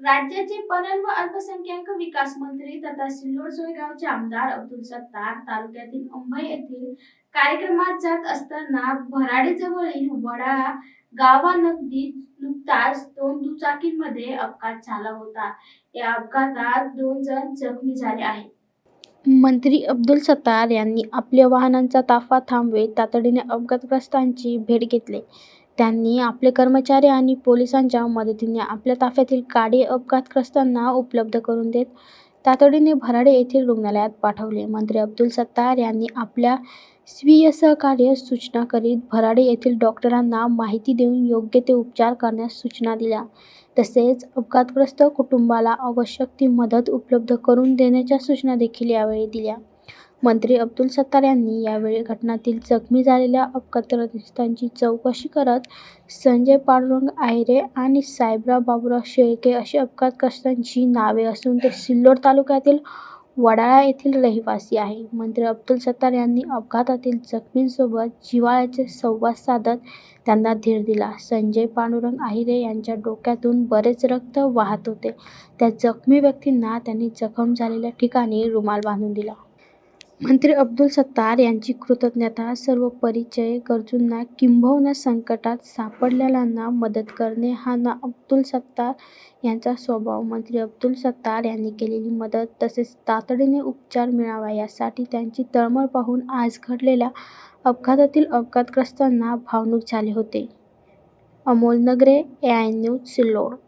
राज्याचे पणन व अल्पसंख्याक विकास मंत्री तथा सिल्लोड सोयगावचे आमदार अब्दुल सत्तार तालुक्यातील अंभई येथील कार्यक्रमात जात असताना भराडीजवळील वडाळा गावानगदी नुकताच दोन दुचाकींमध्ये अपघात झाला होता या अपघातात दोन जण जखमी झाले आहेत मंत्री अब्दुल सत्तार यांनी आपल्या वाहनांचा ताफा थांबवे तातडीने अपघातग्रस्तांची भेट घेतली. त्यांनी आपले कर्मचारी आणि पोलिसांच्या मदतीने आपल्या ताफ्यातील गाडी अपघातग्रस्तांना उपलब्ध करून देत तातडीने भराडे येथील रुग्णालयात पाठवले. मंत्री अब्दुल सत्तार यांनी आपल्या स्वीय सहकार्य सूचना करीत भराडे येथील डॉक्टरांना माहिती देऊन योग्य ते उपचार करण्यास सूचना दिल्या. तसेच अपघातग्रस्त कुटुंबाला आवश्यक ती मदत उपलब्ध करून देण्याच्या सूचना देखील यावेळी दिल्या. मंत्री अब्दुल सत्तार यांनी यावेळी घटनातील जखमी झालेल्या अपघातग्रस्तांची चौकशी करत संजय पांडुरंग आयरे आणि साहेबराव बाबुराव शेळके अशी अपघातग्रस्तांची नावे असून ते सिल्लोड तालुक्यातील वडाळा येथील रहिवासी आहे. मंत्री अब्दुल सत्तार यांनी अपघातातील जखमींसोबत जिव्हाळ्याने संवाद साधत त्यांना धीर दिला. संजय पांडुरंग आहिरे यांच्या डोक्यातून बरेच रक्त वाहत होते. त्या जखमी व्यक्तींना त्यांनी जखम झालेल्या ठिकाणी रुमाल बांधून दिला. मंत्री अब्दुल सत्तार यांची कृतज्ञता सर्व परिचय गरजूंना किंबहुना संकटात सापडलेल्यांना मदत करणे हा ना अब्दुल सत्तार यांचा स्वभाव. मंत्री अब्दुल सत्तार यांनी केलेली मदत तसेच तातडीने उपचार मिळावा यासाठी त्यांची तळमळ पाहून आज घडलेल्या अपघातातील अपघातग्रस्तांना भावनिक झाले होते. अमोल नगरे एआयन्यूज सिल्लोड